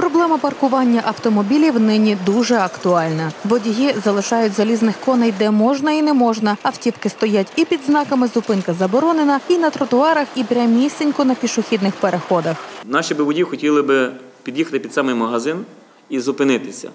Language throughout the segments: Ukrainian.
Проблема паркування автомобілів нині дуже актуальна. Водії залишають залізних коней де можна і не можна. Автівки стоять і під знаками зупинка заборонена, і на тротуарах, і прямісінько на пішохідних переходах. Наші би водії хотіли би під'їхати під самий магазин і зупинитися.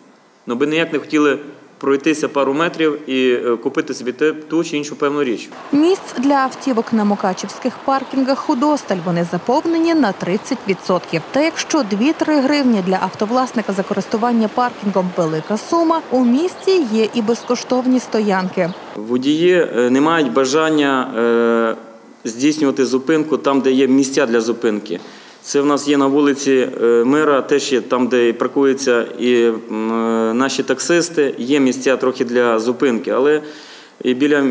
Ну би ніяк не хотіли пройтися пару метрів і е, купити собі ту чи іншу певну річ. Місць для автівок на мукачівських паркінгах худосталь. Вони заповнені на 30%. Та якщо 2-3 гривні для автовласника за користування паркінгом велика сума, у місті є і безкоштовні стоянки. Водії е, не мають бажання е, здійснювати зупинку там, де є місця для зупинки. Це в нас є на вулиці е, Мира, теж є там, де паркуються і е, наші таксисти. Є місця трохи для зупинки, але і біля е,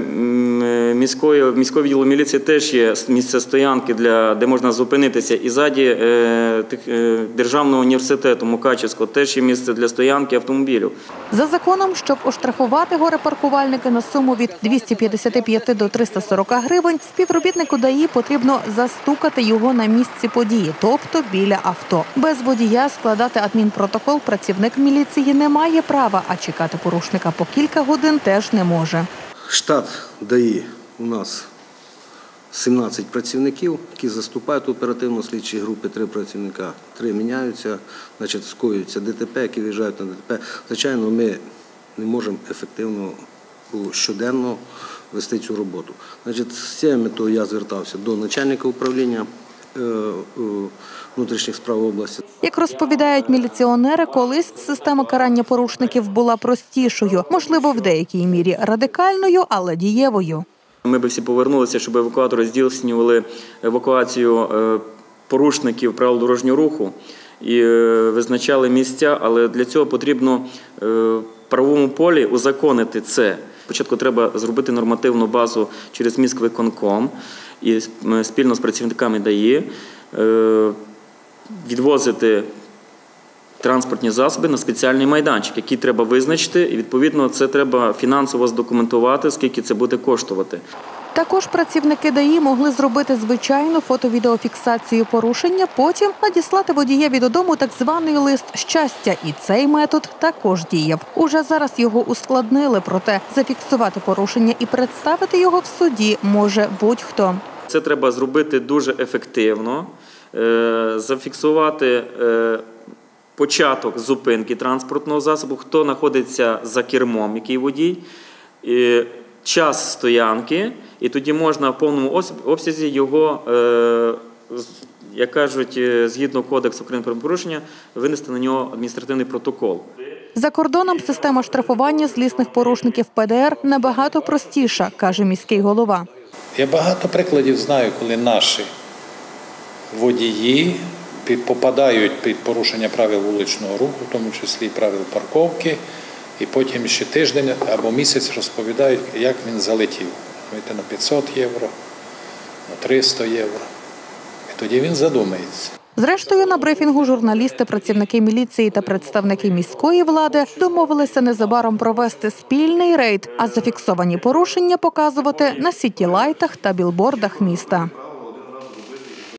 міської міського відділу міліції теж є місце стоянки, для, де можна зупинитися. І ззаді е, е, Державного університету Мукачівського теж є місце для стоянки автомобілів. За законом, щоб оштрафувати горе-паркувальники на суму від 255 до 340 гривень, співробітнику ДАІ потрібно застукати його на місці події, тобто біля авто. Без водія складати адмінпротокол працівник міліції не має права, а чекати порушника по кілька годин теж не може. Штат ДАІ у нас 17 працівників, які заступають оперативно слідчі групи, три працівника, три міняються, значить, скоюються ДТП, які виїжджають на ДТП. Звичайно, ми не можемо ефективно щоденно вести цю роботу. Значить, з цією метою я звертався до начальника управління внутрішніх справ області. Як розповідають міліціонери, колись система карання порушників була простішою, можливо, в деякій мірі радикальною, але дієвою. Ми би всі повернулися, щоб евакуатори здійснювали евакуацію е, порушників правил дорожнього руху і е, визначали місця, але для цього потрібно е, в правовому полі узаконити це. Спочатку треба зробити нормативну базу через міськвиконком і е, спільно з працівниками ДАІ відвозити транспортні засоби на спеціальний майданчик, який треба визначити, і відповідно це треба фінансово здокументувати, скільки це буде коштувати. Також працівники ДАІ могли зробити звичайну фото-відеофіксацію порушення, потім надіслати водієві додому так званий лист щастя. І цей метод також діяв. Уже зараз його ускладнили, проте зафіксувати порушення і представити його в суді може будь-хто. Це треба зробити дуже ефективно, е, зафіксувати е, початок зупинки транспортного засобу, хто знаходиться за кермом, який водій, час стоянки, і тоді можна в повному обсязі його, е, як кажуть, е, згідно кодексу України про порушення, винести на нього адміністративний протокол. За кордоном система штрафування злісних порушників ПДР набагато простіша, каже міський голова. Я багато прикладів знаю, коли наші водії під- попадають під порушення правил вуличного руху, в тому числі правил парковки, і потім ще тиждень або місяць розповідають, як він залетів. На 500 євро, на 300 євро. І тоді він задумається. Зрештою, на брифінгу журналісти, працівники міліції та представники міської влади домовилися незабаром провести спільний рейд, а зафіксовані порушення показувати на сітілайтах та білбордах міста.